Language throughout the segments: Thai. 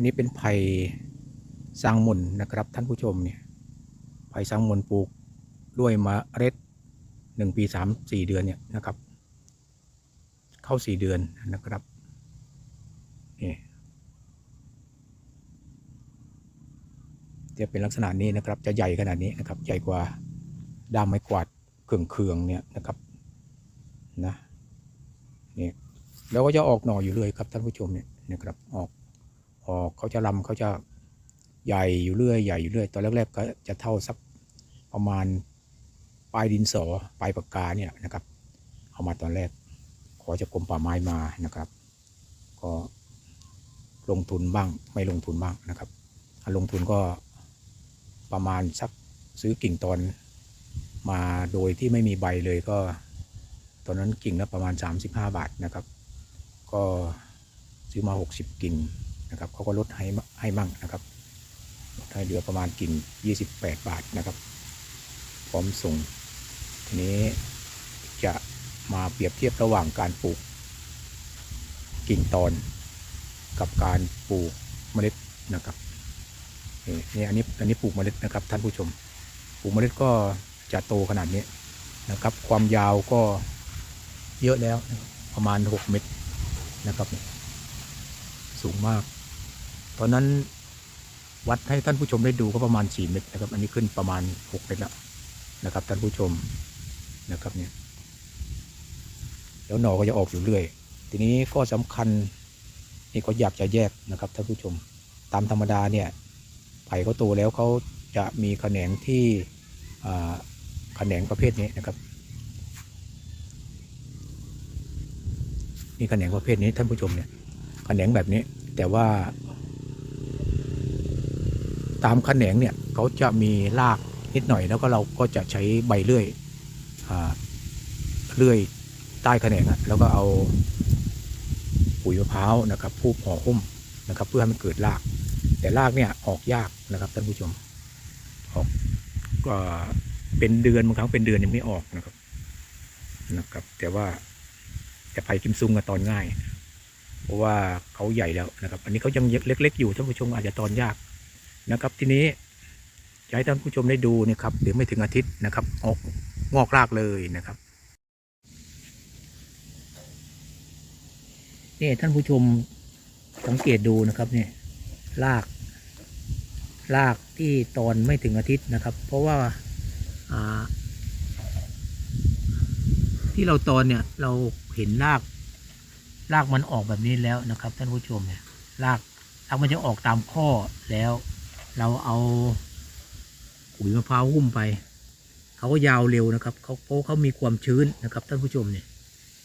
ันนี้เป็นไผ่สร้างมนนะครับท่านผู้ชมเนี่ยไผ่สร้างมนปลูกด้วยมเมล็ดหนึ่งปีสามสี่เดือนเนี่ยนะครับ เข้าสี่เดือนนะครับนี่จะเป็นลักษณะนี้นะครับ จะใหญ่ขนาดนี้นะครับ ใหญ่กว่าด้ามไม้กวาดเคืองๆเนี่ยนะครับนะนี่แล้วก็จะออกหน่ออยู่เรื่อยครับท่านผู้ชมเนี่ยนะครับออก ออกเขาจะลำเขาจะใหญ่อยู่เรื่อยใหญ่อยู่เรื่อยตอนแรกๆก็จะเท่าสักประมาณปลายดินสอปลายปากกาเนี่ยนะครับ เอามาตอนแรก ขอจากกรมป่าไม้มานะครับ ก็ลงทุนบ้างไม่ลงทุนบ้างนะครับลงทุนก็ประมาณสักซื้อกิ่งตอนมาโดยที่ไม่มีใบเลยก็ ตอนนั้นกิ่งละประมาณ 35 บาทนะครับ ก็ซื้อมา 60 กิ่ง นะครับเขาก็ลดให้ให้มั่งนะครับลดให้เหลือประมาณกิ่ง28 บาทนะครับ พร้อมส่ง ทีนี้จะมาเปรียบเทียบระหว่างการปลูกกิ่งตอนกับการปลูกเมล็ดนะครับนี่นี่อันนี้อันนี้ปลูกเมล็ดนะครับ ท่านผู้ชม ปลูกเมล็ดก็จะโตขนาดนี้นะครับ ความยาวก็เยอะแล้วประมาณ 6 เมตรนะครับ สูงมาก ตอนนั้นวัดให้ท่านผู้ชมได้ดูก็ประมาณ 4 เมตรนะครับ อันนี้ขึ้นประมาณ 6 เมตรแล้วนะครับ ท่านผู้ชมนะครับเนี่ยแล้วหน่อก็จะออกอยู่เรื่อย ทีนี้ก็สำคัญนี่เขาอยากจะแยกนะครับท่านผู้ชม ตามธรรมดาเนี่ยไผ่เขาโตแล้วเขาจะมีแขนงที่แขนงประเภทนี้นะครับนี่แขนงประเภทนี้ท่านผู้ชมเนี่ยแขนงแบบนี้แต่ว่า ตามแขนงเนี่ยเขาจะมีรากนิดหน่อยแล้วก็เราก็จะใช้ใบเลื่อยอเลื่อยใต้แขนงแล้วก็เอาปุ๋ยมะพร้าวนะครับพูบห่อหุ้มนะครับ เพื่อให้มันเกิดราก แต่รากเนี่ยออกยากนะครับท่านผู้ชมออกก็เป็นเดือนบางครั้งเป็นเดือนยังไม่ออกนะครับนะครับ แต่ว่าจะไปกิมซุงกับตอนง่าย เพราะว่าเขาใหญ่แล้วนะครับ อันนี้เขายังเล็กๆอยู่ท่านผู้ชมอาจจะตอนยาก นะครับทีนี้จะให้ท่านผู้ชมได้ดูนะครับเดี๋ยวไม่ถึงอาทิตย์นะครับออกงอกรากเลยนะครับนี่ท่านผู้ชมสังเกตดูนะครับเนี่ยรากรากที่ตอนไม่ถึงอาทิตย์นะครับ เพราะว่าอ่าที่เราตอนเนี่ยเราเห็นรากรากมันออกแบบนี้แล้วนะครับ ท่านผู้ชมเนี่ยรากรากมันจะออกตามข้อแล้ว เราเอาปุ๋ยมะพร้าวหุ้มไป เขาก็ยาวเร็วนะครับเขาเพราะเขามีความชื้นนะครับท่านผู้ชมเนี่ย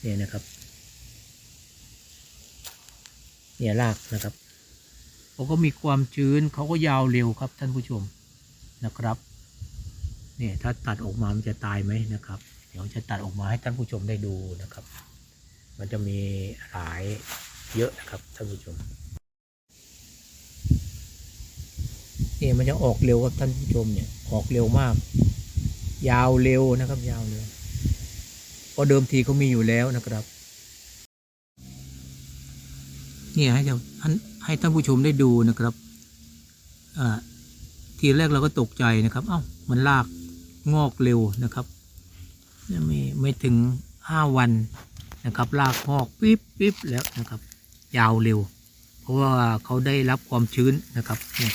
เนี่ยนะครับ เนี่ยรากนะครับเขาก็มีความชื้นเขาก็ยาวเร็วครับท่านผู้ชมนะครับ เนี่ยถ้าตัดออกมามันจะตายไหมนะครับ เดี๋ยวจะตัดออกมาให้ท่านผู้ชมได้ดูนะครับ มันจะมีหลายเยอะนะครับท่านผู้ชม นี่มันจะออกเร็วครับท่านผู้ชมเนี่ยออกเร็วมาก ยาวเร็วนะครับ ยาวเร็วเพราะเดิมทีเขามีอยู่แล้วนะครับ เนี่ยให้ท่านให้ท่านผู้ชมได้ดูนะครับอ่าทีแรกเราก็ตกใจนะครับ เอ้า มันลากงอกเร็วนะครับ ไม่ไม่ถึงห้าวันนะครับ ลากงอกปิ๊บปิ๊บแล้วนะครับ ยาวเร็ว เพราะว่าเขาได้รับความชื้นนะครับเนี่ย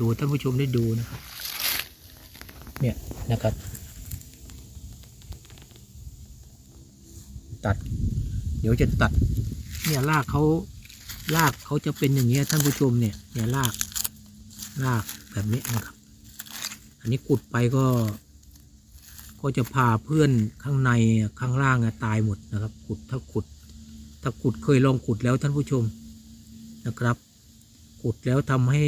ดูท่านผู้ชมได้ดูนะครับ เนี่ยนะครับ ตัด เดี๋ยวจะตัด เนี่ยรากเขารากเขาจะเป็นอย่างเงี้ยท่านผู้ชมเนี่ย เนี่ยรากรากแบบนี้นะครับ อันนี้ขุดไปก็ ก็จะพาเพื่อนข้างในข้างล่างตายหมดนะครับ ขุดถ้าขุด ถ้าขุดเคยลองขุดแล้วท่านผู้ชมนะครับ ขุดแล้วทำให้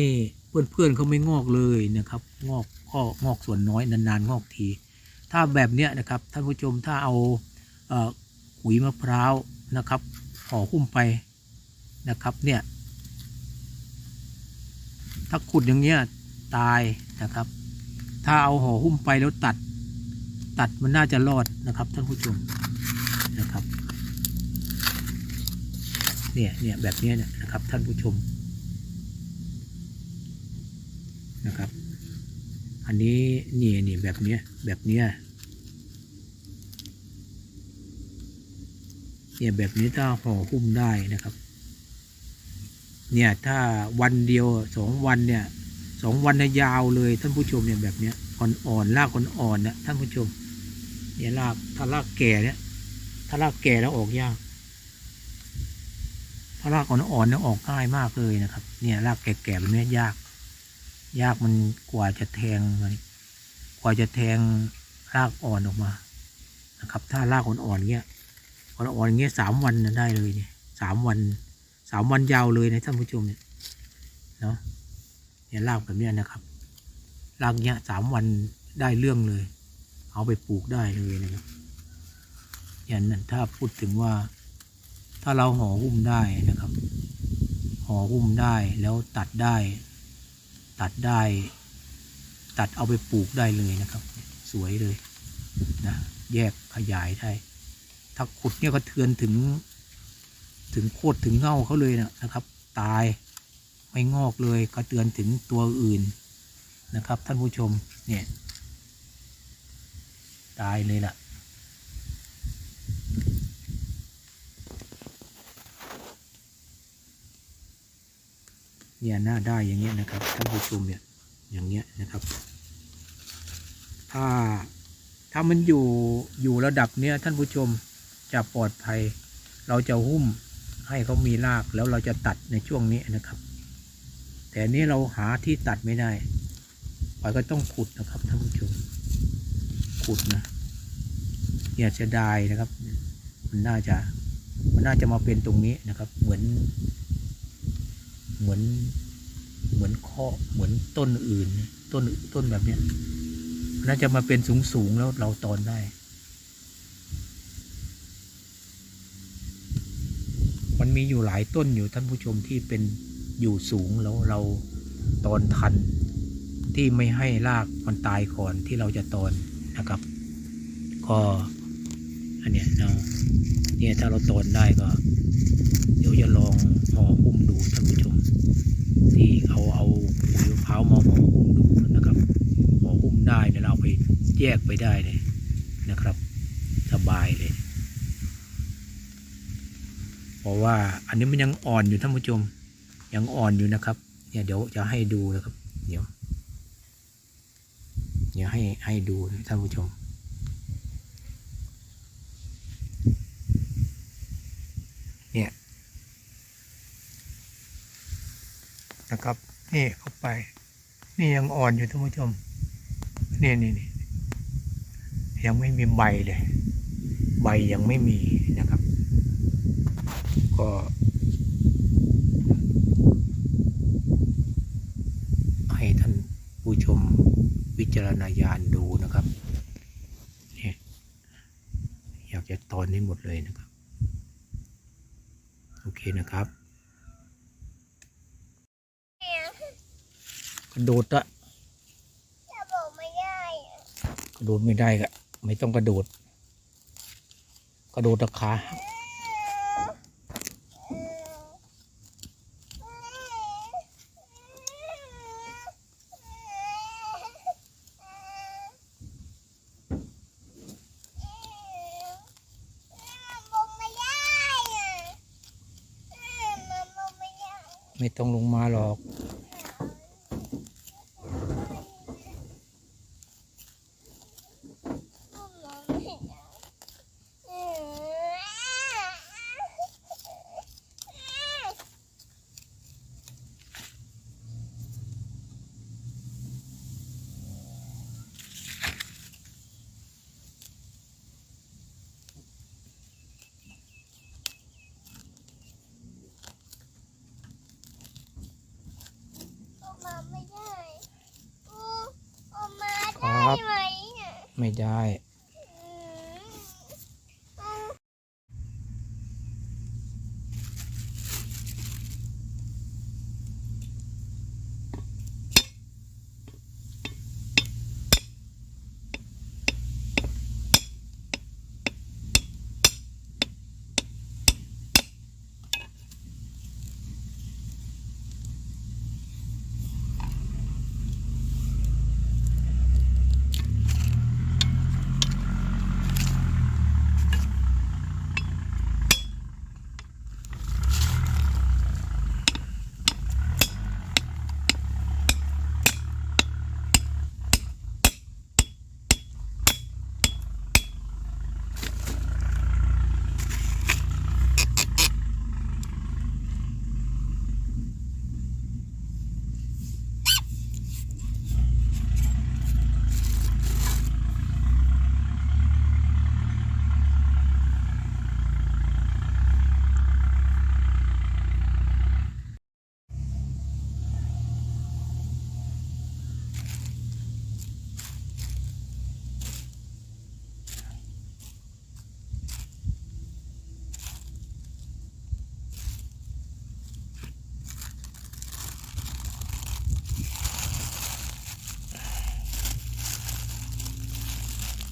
เพื่อนๆเขาไม่งอกเลยนะครับ งอกก็งอกส่วนน้อยนานๆงอกที ถ้าแบบเนี้ยนะครับท่านผู้ชมถ้าเอาขุยมะพร้าวนะครับห่อหุ้มไปนะครับเนี่ย ถ้าขุดอย่างเงี้ยตายนะครับ ถ้าเอาห่อหุ้มไปแล้วตัด ตัดมันน่าจะรอดนะครับท่านผู้ชมนะครับ เนี่ยเนี่ยแบบเนี้เนี่ยนะครับท่านผู้ชม นะครับ อันนี้นี่นี่แบบเนี้ยแบบเนี้ยเนี่ยแบบนี้ถ้าห่อหุ้มได้นะครับ เนี่ยถ้าวันเดียวสองวันเนี่ยสองวันยาวเลยท่านผู้ชมเนี่ยแบบเนี้ยอ่อนๆรากอ่อนๆนะท่านผู้ชม เนี่ยรากถ้ารากแก่เนี่ยถ้ารากแก่แล้วออกยากถ้ารากอ่อนๆเนี่ยออกง่ายมากเลยนะครับ เนี่ยรากแก่ๆแบบเนี้ยาก ยากมันกว่าจะแทงมันกว่าจะแทงรากอ่อนออกมานะครับ ถ้ารากอ่อนๆเงี้ยอ่อนๆเงี้ยสามวันน่ะได้เลยเนี่ยสามวันสามวันยาวเลยนะท่านผู้ชมเนี่ยเนาะเนี่ยรากแบบนี้นะครับรากเนี้ยสามวันได้เรื่องเลย เอาไปปลูกได้เลยนะครับอย่างนั้นถ้าพูดถึงว่า ถ้าเราห่อหุ้มได้นะครับ ห่อหุ้มได้แล้วตัดได้ ตัดได้ ตัดเอาไปปลูกได้เลยนะครับ สวยเลยนะแยกขยายได้ ถ้าขุดเนี่ยก็เทือนถึง ถึงโคตรถึงเง่าเขาเลยนะนะครับ ตายไม่งอกเลยก็เตือนถึงตัวอื่นนะครับ ท่านผู้ชมเนี่ย ตายเลยล่ะ เนี่ยหน้าได้อย่างเงี้ยนะครับท่านผู้ชมเนี่ยอย่างเงี้ยนะครับ ถ้าถ้ามันอยู่อยู่ระดับเนี้ยท่านผู้ชมจะปลอดภัย เราจะหุ้มให้เขามีรากแล้วเราจะตัดในช่วงนี้นะครับ แต่อันนี้เราหาที่ตัดไม่ได้ปอยก็ต้องขุดนะครับท่านผู้ชมขุดนะอย่าเสียดายนะครับ มันน่าจะมันน่าจะมาเป็นตรงนี้นะครับ เหมือน เหมือนเหมือนข้อเหมือนต้นอื่น ต้นต้นแบบเนี้ยน่าจะมาเป็นสูงสูงแล้วเราตอนได้ มันมีอยู่หลายต้นอยู่ท่านผู้ชมที่เป็นอยู่สูงแล้วเราตอนทัน ที่ไม่ให้รากมันตายก่อนที่เราจะตอนนะครับ ก็อันเนี้ยเราเนี่ยถ้าเราตอนได้ก็ เดี๋ยวจะลองห่อหุ้มดูท่านผู้ชม ที่เอาเอาปุ๋ยมะพร้าวมาห่อหุ้มดูนะครับห่อหุ้มได้เนี่ยเราไปแยกไปได้เลยนะครับ สบายเลย เพราะว่าอันนี้มันยังอ่อนอยู่ท่านผู้ชม ยังอ่อนอยู่นะครับ เนี่ยเดี๋ยวจะให้ดูนะครับ เดี๋ยวเดี๋ยวให้ให้ดูท่านผู้ชมเนี่ย นะครับ นี่เข้าไป นี่ยังอ่อนอยู่ท่านผู้ชม นี่นี่นี่ยังไม่มีใบเลย ใบยังไม่มีนะครับ ก็ให้ท่านผู้ชมวิจารณญาณดูนะครับนี่อยากจะตอนให้หมดเลยนะครับ โอเคนะครับ กระโดดอะจะบอกไม่ได้อะกระโดดไม่ได้ก็ไม่ต้องกระโดด กระโดดตะขาหักบอกไม่ได้อะมันบอกไม่ได้ไม่ต้องลงมาหรอกบอกไม่ได้ออกมาไม่ได้อู้ออกมาได้ไหมอะ ไม่ได้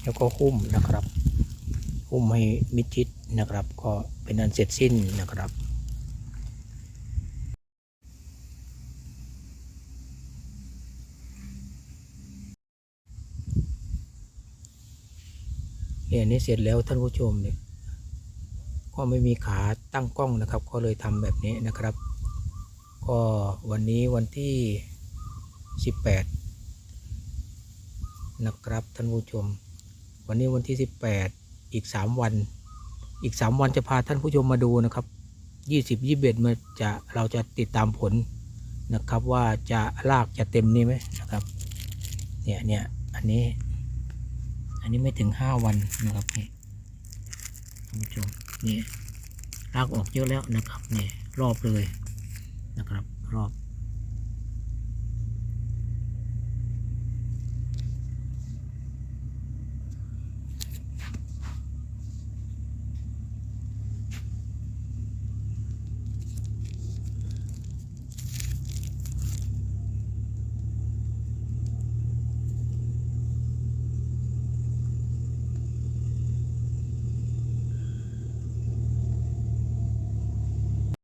อ แล้วก็หุ้มนะครับ หุ้มให้มิดชิดนะครับ ก็เป็นอันเสร็จสิ้นนะครับเนี่ยนี่เสร็จแล้วท่านผู้ชมเนี่ยก็ไม่มีขาตั้งกล้องนะครับ ก็เลยทำแบบนี้นะครับ ก็วันนี้วันที่ 18 นะครับท่านผู้ชม วันนี้วันที่ 18 อีก 3 วัน อีก 3 วันจะพาท่านผู้ชมมาดูนะครับ 20 21มาจะเราจะติดตามผลนะครับว่าจะลากจะเต็มนี่ไหมนะครับเนี่ยเนี่ยอันนี้อันนี้ไม่ถึง 5 วันนะครับนี่ท่านผู้ชมนี่ลากออกเยอะแล้วนะครับนี่รอบเลยนะครับรอบ